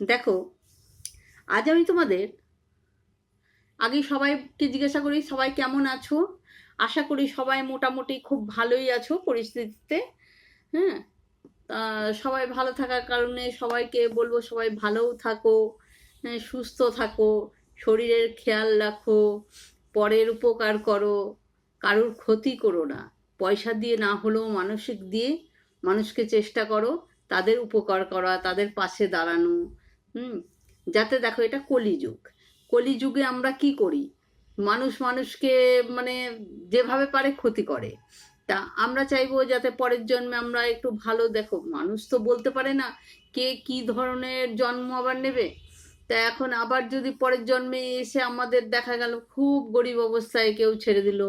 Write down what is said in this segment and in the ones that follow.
দেখো আজ আমি তোমাদের আগে সবাইকে জিজ্ঞাসা করি সবাই কেমন আছো? আশা করি সবাই মোটামুটি খুব ভালোই আছো পরিস্থিতিতে হ্যাঁ? সবাই ভালো থাকার কারণে সবাইকে বলব সবাই ভালোও থাকো হ্যাঁ, সুস্থ থাকো শরীরের খেয়াল রাখো পরের উপকার করো কারোর ক্ষতি করো না। পয়সা দিয়ে না হলেও মানসিক দিয়ে মানুষকে চেষ্টা করো তাদের উপকার করা তাদের পাশে দাঁড়ানো হুম, যাতে দেখো এটা কলিযুগ। কলিযুগে আমরা কি করি? মানুষ মানুষকে মানে যেভাবে পারে ক্ষতি করে। তা আমরা চাইব যাতে পরের জন্মে আমরা একটু ভালো, দেখো মানুষ তো বলতে পারে না কে কি ধরনের জন্ম আবার নেবে। তা এখন আবার যদি পরের জন্মে এসে আমাদের দেখা গেল খুব গরিব অবস্থায় কেউ ছেড়ে দিল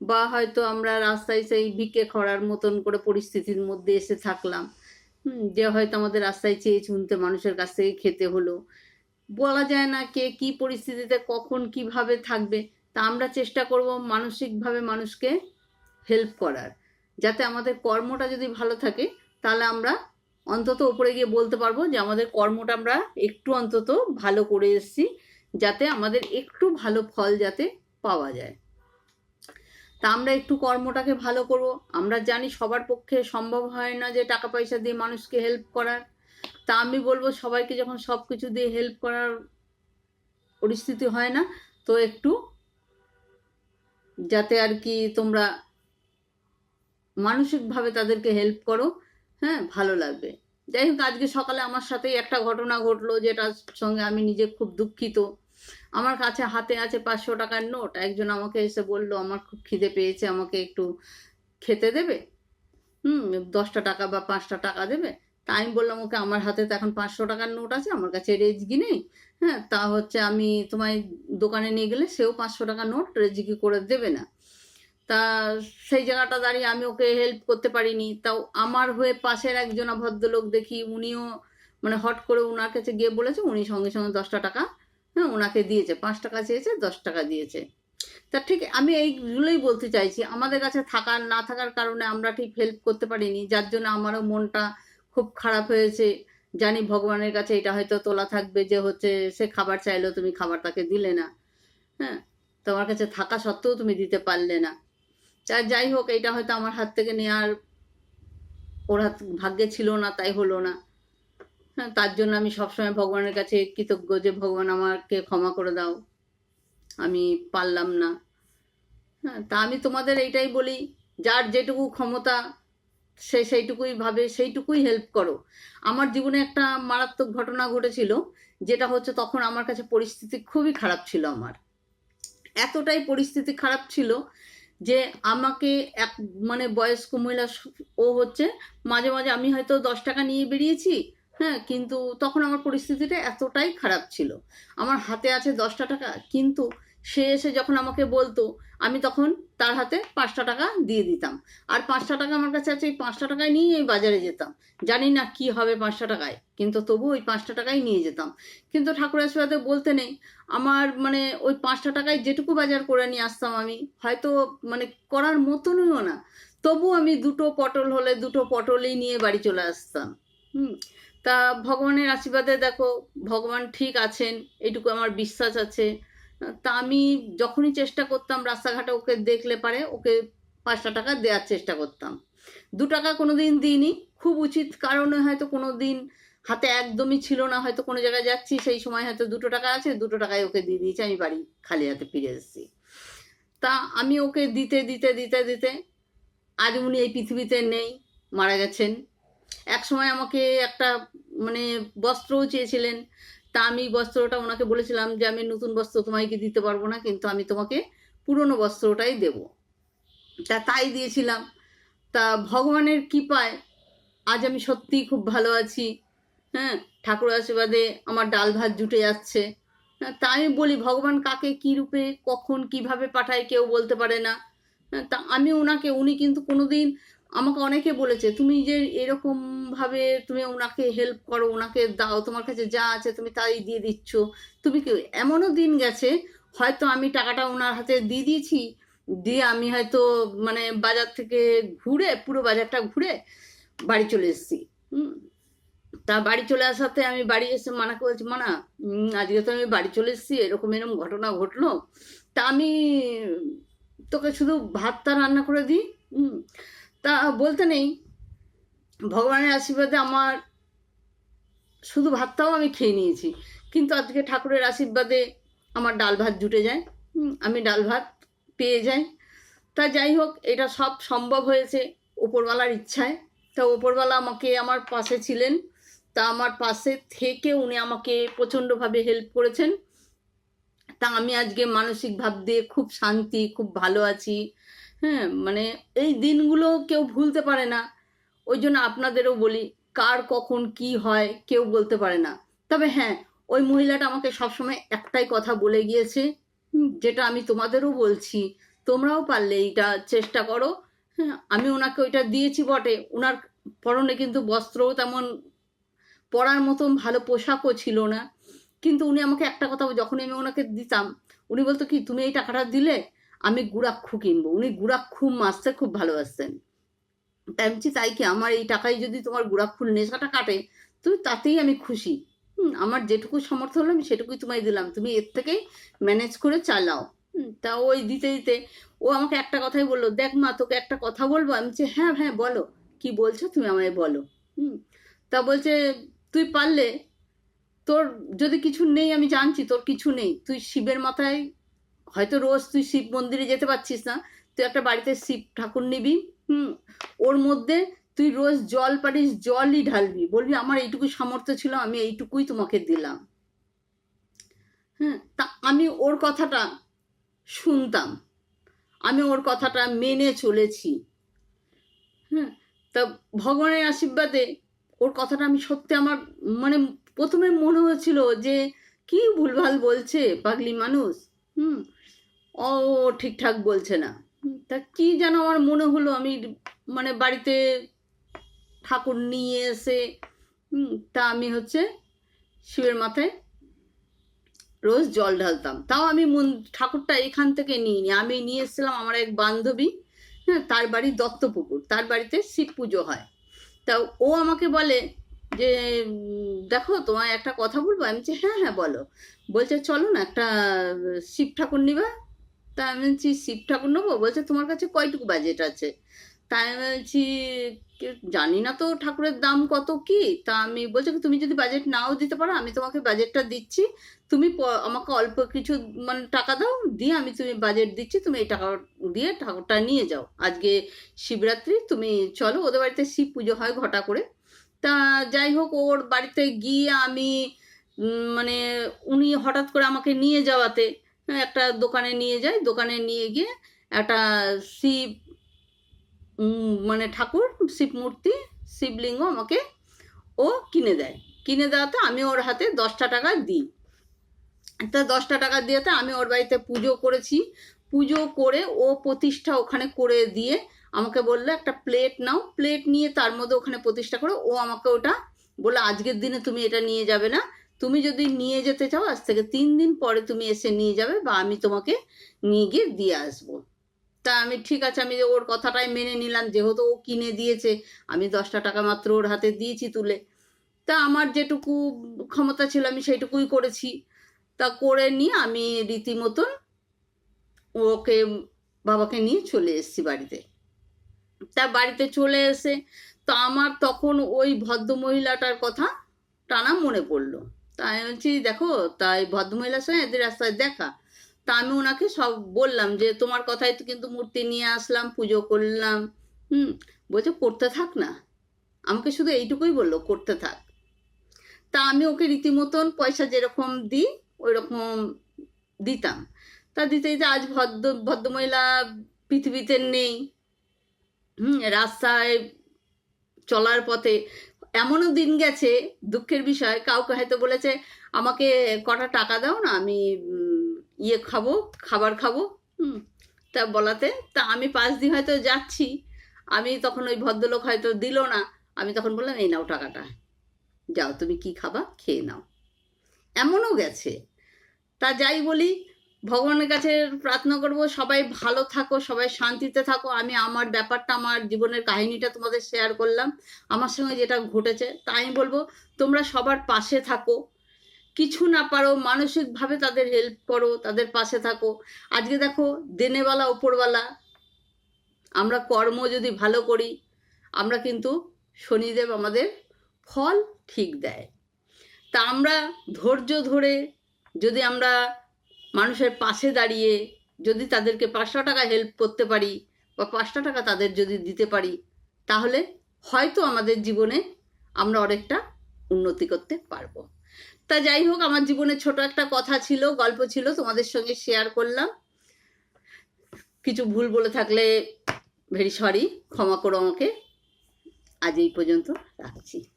বা হয়তো আমরা রাস্তায় সেই ভিক্ষে খরার মতন করে পরিস্থিতির মধ্যে এসে থাকলাম। হুম, যে হয়তো আমাদের রাস্তায় চেয়ে চুনতে মানুষের কাছ থেকে খেতে হলো। বলা যায় না কে কি পরিস্থিতিতে কখন কীভাবে থাকবে তা আমরা চেষ্টা করব মানসিকভাবে মানুষকে হেল্প করার। যাতে আমাদের কর্মটা যদি ভালো থাকে তাহলে আমরা অন্তত ওপরে গিয়ে বলতে পারব যে আমাদের কর্মটা আমরা একটু অন্তত ভালো করে এসেছি যাতে আমাদের একটু ভালো ফল যাতে পাওয়া যায়। তা আমরা একটু কর্মটাকে ভালো করব। আমরা জানি সবার পক্ষে সম্ভব হয় না যে টাকা পয়সা দিয়ে মানুষকে হেল্প করার। তা আমি বলব সবাইকে যখন সব কিছু দিয়ে হেল্প করার পরিস্থিতি হয় না, তো একটু যাতে আর কি তোমরা মানসিকভাবে তাদেরকে হেল্প করো। হ্যাঁ ভালো লাগবে। যাই হোক, আজকে সকালে আমার সাথেই একটা ঘটনা ঘটলো যেটার সঙ্গে আমি নিজে খুব দুঃখিত। আমার কাছে হাতে আছে পাঁচশো টাকার নোট। একজন আমাকে এসে বলল, আমার খুব খিদে পেয়েছে, আমাকে একটু খেতে দেবে? হুম, দশটা টাকা বা পাঁচটা টাকা দেবে। তা আমি বললাম, ওকে, আমার হাতে তো এখন পাঁচশো টাকার নোট আছে, আমার কাছে রেজগি নেই। হ্যাঁ তা হচ্ছে আমি তোমায় দোকানে নিয়ে গেলে সেও পাঁচশো টাকা নোট রেজগি করে দেবে না। তা সেই জায়গাটা দাঁড়িয়ে আমি ওকে হেল্প করতে পারিনি। তাও আমার হয়ে পাশের একজন ভদ্রলোক দেখি, উনিও মানে হট করে ওনার কাছে গিয়ে বলেছে, উনি সঙ্গে সঙ্গে দশটা টাকা হ্যাঁ ওনাকে দিয়েছে, পাঁচ টাকা চেয়েছে, দশ টাকা দিয়েছে। তা ঠিক, আমি এইগুলোই বলতে চাইছি, আমাদের কাছে থাকার, না থাকার কারণে আমরা ঠিক হেল্প করতে পারিনি, যার জন্য আমারও মনটা খুব খারাপ হয়েছে। জানি ভগবানের কাছে এটা হয়তো তোলা থাকবে যে হচ্ছে, সে খাবার চাইলেও তুমি খাবার তাকে দিলে না। হ্যাঁ তোমার কাছে থাকা সত্ত্বেও তুমি দিতে পারলে না। তা যাই হোক, এটা হয়তো আমার হাত থেকে নেওয়ার ওর হাত, ভাগ্যে ছিল না, তাই হলো না। তার জন্য আমি সবসময় ভগবানের কাছে কৃতজ্ঞ যে, ভগবান, আমাকে ক্ষমা করে দাও। আমি পারলাম না। হ্যাঁ তা আমি তোমাদের এইটাই বলি, যার যেটুকু ক্ষমতা সে সেইটুকুই ভাবে, সেইটুকুই হেল্প করো। আমার জীবনে একটা মারাত্মক ঘটনা ঘটেছিল, যেটা হচ্ছে তখন আমার কাছে পরিস্থিতি খুবই খারাপ ছিল আমার। এতটাই পরিস্থিতি খারাপ ছিল যে, আমাকে এক মানে বয়স্ক মহিলা ও হচ্ছে, মাঝে মাঝে আমি হয়তো দশ টাকা নিয়ে বেরিয়েছি হ্যাঁ কিন্তু তখন আমার পরিস্থিতিটা এতটাই খারাপ ছিল। আমার হাতে আছে দশটা টাকা, কিন্তু সে এসে যখন আমাকে বলতো, আমি তখন তার হাতে পাঁচটা টাকা দিয়ে দিতাম। আর পাঁচটা টাকা আমার কাছে আছে, এই পাঁচটা টাকায় নিয়ে এই বাজারে যেতাম। জানি না কি হবে পাঁচটা টাকায়, কিন্তু তবু ওই পাঁচটা টাকাই নিয়ে যেতাম। কিন্তু ঠাকুর আশীর্বাদে বলতে নেই, আমার মানে ওই পাঁচটা টাকায় যেটুকু বাজার করে নিয়ে আসতাম আমি, হয়তো মানে করার মতনও না। তবু আমি দুটো পটল হলে দুটো পটলই নিয়ে বাড়ি চলে আসতাম। হুম। তা ভগবানের আশীর্বাদে দেখো, ভগবান ঠিক আছেন এটুকু আমার বিশ্বাস আছে। তা আমি যখনই চেষ্টা করতাম রাস্তাঘাটে ওকে দেখলে পারে, ওকে পাঁচটা টাকা দেওয়ার চেষ্টা করতাম। দু টাকা কোনো দিন দিইনি, খুব উচিত কারণে হয়তো কোনো দিন হাতে একদমই ছিল না, হয়তো কোনো জায়গায় যাচ্ছি, সেই সময় হয়তো দুটো টাকা আছে, দুটো টাকায় ওকে দিয়ে দিয়েছি, আমি বাড়ি খালি হাতে ফিরে এসেছি। তা আমি ওকে দিতে দিতে দিতে দিতে, আজ উনি এই পৃথিবীতে নেই, মারা গেছেন। এক সময় আমাকে একটা মানে বস্ত্রও চেয়েছিলেন। তা আমি বস্ত্রটা ওনাকে বলেছিলাম যে আমি নতুন বস্ত্র তোমাকে দিতে পারব না কিন্তু আমি তোমাকে পুরনো বস্ত্রটাই দেব। তা তাই দিয়েছিলাম। তা ভগবানের কৃপায় আজ আমি সত্যিই খুব ভালো আছি। হ্যাঁ ঠাকুর আশীর্বাদে আমার ডাল ভাত জুটে যাচ্ছে। হ্যাঁ, তা আমি বলি ভগবান কাকে কী রূপে কখন কীভাবে পাঠায় কেউ বলতে পারে না। হ্যাঁ, তা আমি ওনাকে উনি কিন্তু কোনোদিন আমাকে অনেকে বলেছে তুমি যে এরকম ভাবে তুমি ওনাকে হেল্প করো ওনাকে দাও তোমার কাছে যা আছে তুমি তাই দিয়ে দিচ্ছ। তুমি কি এমনও দিন গেছে হয়তো আমি টাকাটা ওনার হাতে দিয়ে দিয়েছি দিয়ে আমি হয়তো মানে বাজার থেকে ঘুরে পুরো বাজারটা ঘুরে বাড়ি চলে এসেছি। তা বাড়ি চলে আসাতে আমি বাড়ি এসে মানা বলছি মানা আজকে তো আমি বাড়ি চলে এসেছি এরকম এরকম ঘটনা ঘটলো। তা আমি তোকে শুধু ভাতটা রান্না করে দিই হুম, তা বলতে নেই। ভগবানের আশীর্বাদে আমার শুধু ভাতটাও আমি খেয়ে নিয়েছি। কিন্তু আজকে ঠাকুরের আশীর্বাদে আমার ডাল ভাত জুটে যায়। আমি ডাল ভাত পেয়ে যাই। তা যাই হোক, এটা সব সম্ভব হয়েছে ওপরওয়ালার ইচ্ছায়। তা ওপরওয়ালা আমাকে আমার পাশে ছিলেন। তা আমার পাশে থেকে উনি আমাকে প্রচণ্ডভাবে হেল্প করেছেন। তা আমি আজকে মানসিক ভাব দিয়ে খুব শান্তি, খুব ভালো আছি। হ্যাঁ মানে এই দিনগুলো কেউ ভুলতে পারে না। ওই জন্য আপনাদেরও বলি, কার কখন কি হয় কেউ বলতে পারে না। তবে হ্যাঁ ওই মহিলাটা আমাকে সবসময় একটাই কথা বলে গিয়েছে যেটা আমি তোমাদেরও বলছি, তোমরাও পারলে এইটা চেষ্টা করো। হ্যাঁ আমি ওনাকে ওইটা দিয়েছি বটে। ওনার পরনে কিন্তু বস্ত্রও তেমন পরার মতন ভালো পোশাকও ছিল না। কিন্তু উনি আমাকে একটা কথা যখন আমি ওনাকে দিতাম, উনি বলতো কি, তুমি এই টাকাটা দিলে আমি গুড়াক্ষু কিনবো। উনি গুড়াক্ষু মাছতে খুব ভালোবাসতেন। তাই আমি তাই কি আমার এই টাকায় যদি তোমার গুড়াক্ষুর নেশাটা কাটে তুমি তাতেই আমি খুশি। আমার যেটুকু সামর্থ্য হলো আমি সেটুকুই তোমায় দিলাম। তুমি এর থেকেই ম্যানেজ করে চালাও। তা ওই দিতে দিতে ও আমাকে একটা কথাই বলল, দেখ মা, তোকে একটা কথা বলব? আমি বলছি হ্যাঁ হ্যাঁ বলো। কি বলছো তুমি আমায় বলো। হুম, তা বলছে, তুই পারলে তোর যদি কিছু নেই, আমি জানছি তোর কিছু নেই। তুই শিবের মাথায় হয়তো রোজ তুই শিব মন্দিরে যেতে পারছিস না, তুই একটা বাড়িতে শিব ঠাকুর নিবি, হুম? ওর মধ্যে তুই রোজ জল পারিস জলই ঢালবি, বলবি আমার এইটুকু সামর্থ্য ছিল, আমি এইটুকুই তোমাকে দিলাম। হ্যাঁ তা আমি ওর কথাটা শুনতাম, আমি ওর কথাটা মেনে চলেছি। হ্যাঁ তা ভগবানের আশীর্বাদে ওর কথাটা আমি সত্যি আমার মানে প্রথমে মনে হয়েছিল যে, কি ভুলভাল বলছে পাগলি মানুষ? হুম, ও ঠিকঠাক বলছে না। তা কি যেন আমার মনে হলো আমি মানে বাড়িতে ঠাকুর নিয়ে এসে তা আমি হচ্ছে শিবের মাথায় রোজ জল ঢালতাম। তাও আমি মন, ঠাকুরটা এখান থেকে নিইনি। আমি নিয়ে এসেছিলাম আমার এক বান্ধবী হ্যাঁ তার বাড়ি দত্তপুকুর, তার বাড়িতে শিব পুজো হয়। তা ও আমাকে বলে যে, দেখো তোমায় একটা কথা বলব? আমি বলছি হ্যাঁ হ্যাঁ বলো। বলছে, চলো না, একটা, শিব ঠাকুর নিবা। তা আমি বলছি, শিব ঠাকুর নেব? বলছে, তোমার কাছে কয়টুকু বাজেট আছে? তাই আমি বলছি, "কে- জানি না তো ঠাকুরের দাম কত কি? তা আমি বলছে, তুমি যদি বাজেট নাও দিতে পারো, আমি তোমাকে বাজেটটা দিচ্ছি। তুমি আমাকে অল্প কিছু মানে টাকা দাও, দিয়ে আমি তুমি বাজেট দিচ্ছি। তুমি এই টাকা দিয়ে ঠাকুরটা নিয়ে যাও। আজকে শিবরাত্রি, তুমি চলো, ওদের বাড়িতে শিব পুজো হয় ঘটা করে। তা যাই হোক ওর বাড়িতে গিয়ে আমি মানে উনি হঠাৎ করে আমাকে নিয়ে যাওয়াতে হ্যাঁ, একটা দোকানে নিয়ে যায় দোকানে নিয়ে গিয়ে একটা শিব মানে ঠাকুর শিব মূর্তি শিবলিঙ্গ আমাকে ও কিনে দেয়। কিনে দেওয়াতে আমি ওর হাতে দশটা টাকা দিই। তা দশটা টাকা দিয়েতে আমি ওর বাড়িতে পুজো করেছি। পুজো করে ও প্রতিষ্ঠা ওখানে করে দিয়ে আমাকে বলল, একটা প্লেট নাও প্লেট নিয়ে তার মধ্যে ওখানে প্রতিষ্ঠা করে। ও আমাকে ওটা বলল, আজকের দিনে তুমি এটা নিয়ে যাবে না। তুমি যদি নিয়ে যেতে চাও, আজ থেকে তিন দিন পরে তুমি এসে নিয়ে যাবে বা আমি তোমাকে নিয়ে গিয়ে দিয়ে আসব। তা আমি, ঠিক আছে, আমি ওর কথাটাই মেনে নিলাম। যেহেতু ও কিনে দিয়েছে, আমি দশটা টাকা মাত্র ওর হাতে দিয়েছি তুলে। তা আমার যেটুকু ক্ষমতা ছিল, আমি সেইটুকুই করেছি। তা করে নিয়ে আমি রীতিমতন ওকে, বাবাকে নিয়ে চলে এসেছি বাড়িতে। তা বাড়িতে চলে এসে, তো আমার তখন ওই ভদ্রমহিলাটার কথা টানা মনে পড়ল। তাই আমি বলছি, দেখো তাই ভদ্রমহিলার সঙ্গে এদের রাস্তায় দেখা। তা আমি ওনাকে সব বললাম যে, তোমার কথাই তো কিন্তু মূর্তি নিয়ে আসলাম, পুজো করলাম। হুম, বলছে, করতে থাক না। আমাকে শুধু এইটুকুই বলল, করতে থাক। তা আমি ওকে রীতিমতন পয়সা যেরকম দিই ওই রকম দিতাম। তা দিতে দিতে আজ ভদ্র, ভদ্রমহিলা পৃথিবীতে নেই। রাস্তায় চলার পথে এমনও দিন গেছে, দুঃখের বিষয়, কাউকে হয়তো বলেছে, আমাকে কটা টাকা দাও না, আমি ইয়ে খাব, খাবার খাব। হুম, তা বলাতে, তা আমি পাশ দিয়ে হয়তো যাচ্ছি, আমি তখন ওই ভদ্রলোক হয়তো দিল না, আমি তখন বললাম, এই নাও টাকাটা, যাও তুমি কি খাবা, খেয়ে নাও। এমনও গেছে। তা যাই বলি ভগবানের কাছে প্রার্থনা করব, সবাই ভালো থাকো, সবাই শান্তিতে থাকো। আমি আমার ব্যাপারটা, আমার জীবনের কাহিনীটা তোমাদের শেয়ার করলাম। আমার সঙ্গে যেটা ঘটেছে, তাই আমি বলব, তোমরা সবার পাশে থাকো। কিছু না পারো, মানসিকভাবে তাদের হেল্প করো, তাদের পাশে থাকো। আজকে দেখো দিনেবেলা ওপরবেলা আমরা কর্ম যদি ভালো করি, আমরা কিন্তু শনিদেব আমাদের ফল ঠিক দেয়। তা আমরা ধৈর্য ধরে যদি আমরা মানুষের পাশে দাঁড়িয়ে যদি তাদেরকে পাঁচশো টাকা হেল্প করতে পারি বা পাঁচশো টাকা তাদের যদি দিতে পারি, তাহলে হয়তো আমাদের জীবনে আমরা অনেকটা উন্নতি করতে পারব। তা যাই হোক, আমার জীবনে ছোট একটা কথা ছিল, গল্প ছিল, তোমাদের সঙ্গে শেয়ার করলাম। কিছু ভুল বলে থাকলে ভেরি সরি ক্ষমা করো আমাকে। আজ এই পর্যন্ত রাখছি।